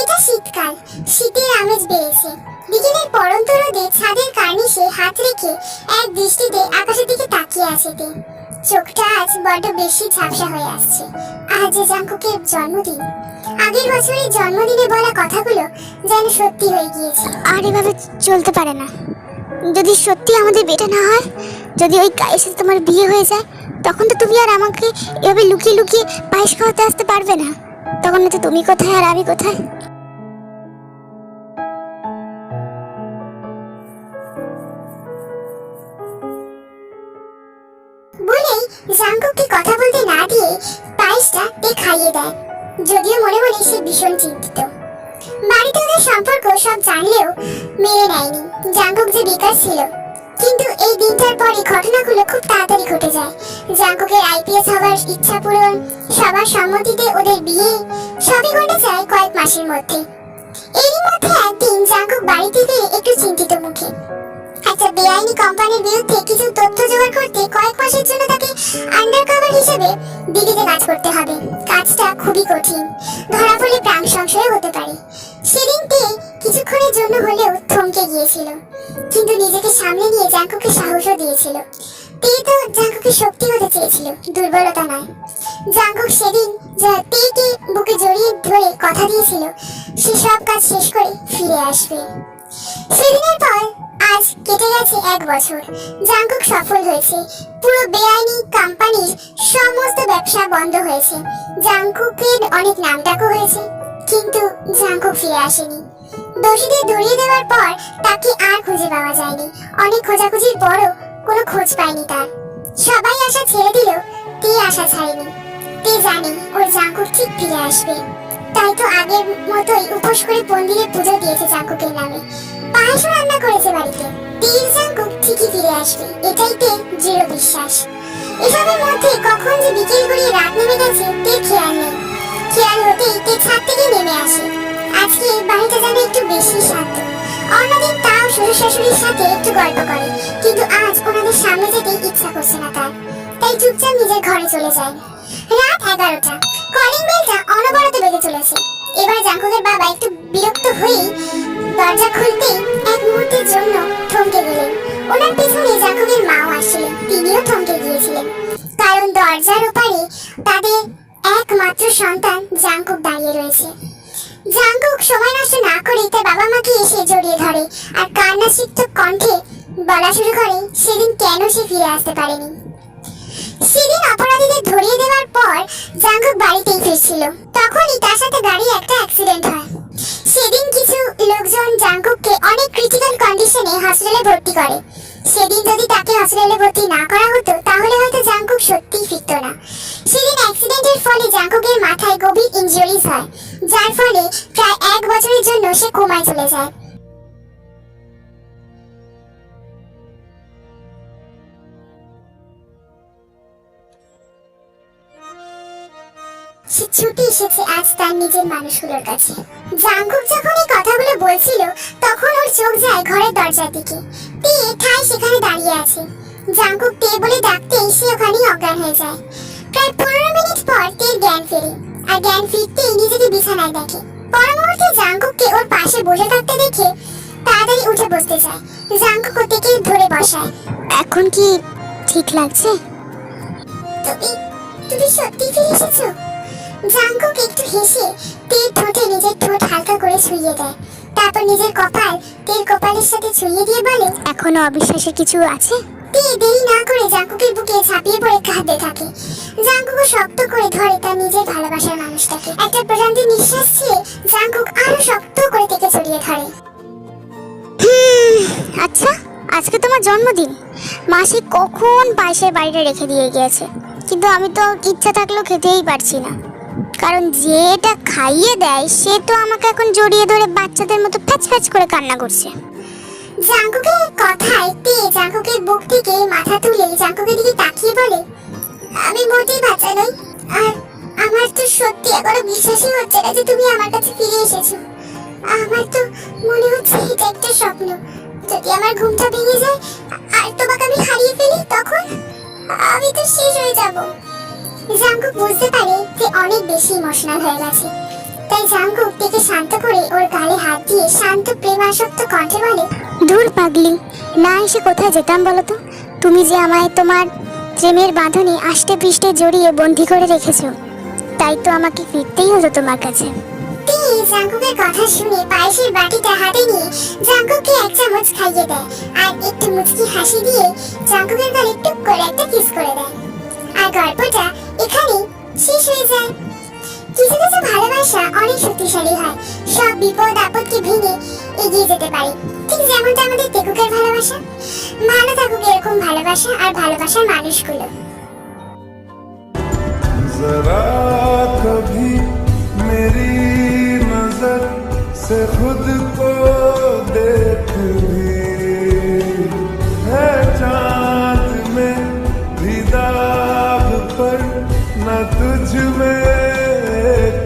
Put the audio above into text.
এটা শীতকাল, শীতের আমেজ বেড়েছে। বিকেলের পরন্ত রোদে ছাদের কার্নিশে হাত রেখে এক দৃষ্টিতে আকাশের দিকে তাকিয়ে আছে তে। চোখটা আজ বড্ড বেশি ঝাপসা হয়ে আসছে। আজ জাঙ্কুকের জন্মদিন। আগের বছরের জন্মদিনে বলা কথাগুলো যেন সত্যি হয়ে গিয়েছে। আর এভাবে চলতে পারে না। যদি সত্যি আমাদের বেটা না হয়, যদি ওই গায়ের সাথে তোমার বিয়ে হয়ে যায়, তখন তো তুমি আর আমাকে এভাবে লুকিয়ে লুকিয়ে পায়েস খাওয়াতে আসতে পারবে না। তখন তো তুমি কোথায় আর আমি কোথায়? কথা বলতে না খাইয়ে দেয়। যদিও মনে সে ভীষণ চিন্তিত। বাড়িতে ওদের সম্পর্ক সব জানলেও মেনে নেয়নি। জাঙ্কুক যে ছিল। কিন্তু এই দিনটার পরে ঘটনাগুলো খুব তাড়াতাড়ি ঘটে যায়। জাঙ্কুকের আইপিএস হওয়ার ইচ্ছা পূরণ, সবার সম্মতিতে ওদের বিয়ে, সবই ঘটে যায় কয়েক মাসের মধ্যে। এরই মধ্যে একদিন জাঙ্কুক বাড়িতে ফিরে একটু চিন্তিত মুখে। একটা বেআইনি কোম্পানির বিরুদ্ধে কিছু তথ্য জোগাড় করতে কয়েক মাসের জন্য তাকে আন্ডারকভার হিসেবে দিল্লিতে কাজ করতে হবে। কাজটা খুবই কঠিন। ধরা পড়লে প্রাণ সংশয় হতে পারে। সেদিন কিছুক্ষণের জন্য হলেও থমকে গিয়েছিল। কিন্তু নিজেকে সামলে নিয়ে জাঙ্কুকে সাহসও দিয়েছিল। তে তো জাঙ্কুকে শক্তি হতে চেয়েছিল, দুর্বলতা নয়। জাঙ্কুক সেদিন তেকে বুকে জড়িয়ে ধরে কথা দিয়েছিল সে সব কাজ শেষ করে ফিরে আসবে। সেদিনের পর আজ কেটে গেছে এক বছর। জাঙ্কুক সফল হয়েছে। পুরো বেআইনি কোম্পানির সমস্ত ব্যবসা বন্ধ হয়েছে। জাঙ্কুকের অনেক নামডাকও হয়েছে। কিন্তু জাঙ্কুক ফিরে আসেনি। দোষীদের ধরিয়ে দেওয়ার পর তাকে আর খুঁজে পাওয়া যায়নি। অনেক খোঁজাখুঁজির পরও কোনো খোঁজ পায়নি তার। সবাই আশা ছেড়ে দিলেও তে আশা ছাড়েনি? তে জানে ওর জাঙ্কুক ঠিক ফিরে আসবে। তাই তো আগের মতোই উপোস করে মন্দিরে পুজো দিয়েছে জাঙ্কুকের নামে। পায়েসও রান্না করেছে বাড়িতে। তীর জাঙ্কুক ঠিকই ফিরে আসবে, এটাই তে দৃঢ় বিশ্বাস। এসবের মধ্যে কখন যে বিকেল গড়িয়ে রাত নেমে গেছে, তে খেয়াল নেই। খেয়াল হতেই তে ছাদ থেকে নেমে আসে। আজকে বাড়িটা যেন একটু বেশি শান্ত। অন্যদিন তাও শ্বশুর শাশুড়ির সাথে একটু গল্প করে। কিন্তু আজ ওনাদের সামনে যেতে ইচ্ছা করছে না তার। তাই চুপচাপ নিজের ঘরে চলে যায়। রাত এগারোটা। কলিং বেলটা অনবরত বেজে চলেছে। এবার জাঙ্কুকের বাবা একটু বিরক্ত হয়েই দরজা খুলতেই এক মুহূর্তের জন্য থমকে গেলেন। ওনার পেছনে জাঙ্কুকের মাও আসছিলেন। তিনিও থমকে গিয়েছিলেন। কারণ দরজার ওপারে তাদের একমাত্র সন্তান জাঙ্কুক দাঁড়িয়ে রয়েছে। জাঙ্কুক সময় নষ্ট না করে তার বাবা মাকে এসে জড়িয়ে ধরে আর কান্না সিক্ত কণ্ঠে বলা শুরু করে, সেদিন কেন সে ফিরে আসতে পারেনি? সেদিন অপরাধীদের ধরিয়ে দেওয়ার পর জাঙ্কুক বাড়িতেই ফিরছিল। তখনই তার সাথে গাড়ি একটা অ্যাক্সিডেন্ট হয়। সেদিন কিছু লোকজন জাঙ্কুককে অনেক ক্রিটিক্যাল কন্ডিশনে হসপিটালে ভর্তি করে। সেদিন যদি তাকে হসপিটালে ভর্তি না করা হতো, তাহলে হয়তো জাঙ্কুক সত্যিই ফিরত না। অ্যাক্সিডেন্টের ফলে জাঙ্কুকের মাথায় গভীর ইনজুরিজ হয়। যার ফলে প্রায় এক বছরের জন্য সে কোমায় চলে যায়। সে ছুটে এসেছে আজ তার নিজের মানুষগুলোর কাছে। জাঙ্কুক যখন এই কথাগুলো বলছিল, তখন ওর চোখ যায় ঘরের দরজার দিকে। তে ঠাই সেখানে দাঁড়িয়ে আছে। জাঙ্কুক তে বলে সে ওখানেই অজ্ঞান হয়ে যায়। প্রায় পনেরো মিনিট পর তের জ্ঞান ফেরে। আর জ্ঞান ফিরতেই নিজেকে বিছানায় দেখে। পর মুহূর্তে জাঙ্কুককে ওর পাশে বসে থাকতে দেখে তাড়াতাড়ি উঠে বসতে চায়। জাঙ্কুক ওতেকে ধরে বসায়। এখন কি ঠিক লাগছে? তুমি তুমি সত্যি ফিরে এসেছ? জাঙ্কুক একটু হেসে তের ঠোঁটে নিজের ঠোঁট হালকা করে ছুঁয়ে দেয়। তারপর নিজের কপাল তের কপালের সাথে ছুঁয়ে দিয়ে বলে এখনও অবিশ্বাসের কিছু আছে? তে দেরি না করে জাঙ্কুকের বুকে ঝাঁপিয়ে পড়ে কাঁদতে থাকে। মানুষটাকে একটা প্রশান্তি নিঃশ্বাস ছেড়ে জাঙ্কুক আরও শক্ত করে তেকে জড়িয়ে ধরে। হুম, আচ্ছা আজকে তোমার জন্মদিন। মাসি কখন পায়েসের বাড়িটা রেখে দিয়ে গিয়েছে। কিন্তু আমি তো ইচ্ছা থাকলেও খেতেই পারছি না। কারণ যেটা খাইয়ে দেয় সে তো আমাকে এখন জড়িয়ে ধরে বাচ্চাদের মতো ফ্যাচ ফ্যাচ করে কান্না করছে। জাঙ্কুকের কথায় তে জাঙ্কুকের বুক থেকে মাথা তুলে জাঙ্কুকের দিকে তাকিয়ে বলে আমি মোটেই বাচ্চা নই আর আমার তো সত্যি এখনও বিশ্বাসই হচ্ছে না যে তুমি আমার কাছে ফিরে এসেছ। আমার তো মনে হচ্ছে এটা একটা স্বপ্ন। যদি আমার ঘুমটা ভেঙে যায়, আর তোমাকে আমি হারিয়ে ফেলি, তখন আমি তো শেষ হয়ে যাব। জাঙ্কুক বুঝতে পারে যে অনেক বেশি ইমোশনাল হয়ে গেছে। তাই জাঙ্কুক তেকে শান্ত করে ওর গালে হাত দিয়ে শান্ত প্রেমাসক্ত কণ্ঠে বলে দূর পাগলি, না এসে কোথায় যেতাম বলো তো তুমি যে আমায় তোমার প্রেমের বাঁধনে আষ্টে পৃষ্ঠে জড়িয়ে বন্দি করে রেখেছো। তাই তো আমাকে ফিরতেই হতো তোমার কাছে। তে জাঙ্কুকের কথা শুনে পায়েসের বাটিটা হাতে নিয়ে জাঙ্কুককে এক চামচ খাইয়ে দেয় আর একটু মুচকি হাসি দিয়ে জাঙ্কুকের গালে টুক করে একটা কিস করে দেয়। আর গল্পটা এখানেই শেষ হয়ে যায়। কিছু কিছু ভালোবাসা অনেক শক্তিশালী হয়। সব বিপদ আপদকে ভেঙে এগিয়ে যেতে পারে। ঠিক যেমনটা আমাদের তেকুকের ভালোবাসা। ভালো থাকুক এরকম ভালোবাসা আর ভালোবাসার মানুষগুলো। कभी मेरी नज़र से खुद को देख भी है चाँद में दाग पर न तुझ में